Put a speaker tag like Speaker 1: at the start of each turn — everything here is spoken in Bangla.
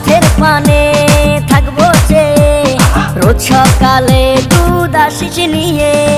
Speaker 1: পথের পানে থাকব যে। রোজ সকালে দুধ আসিস নিয়ে।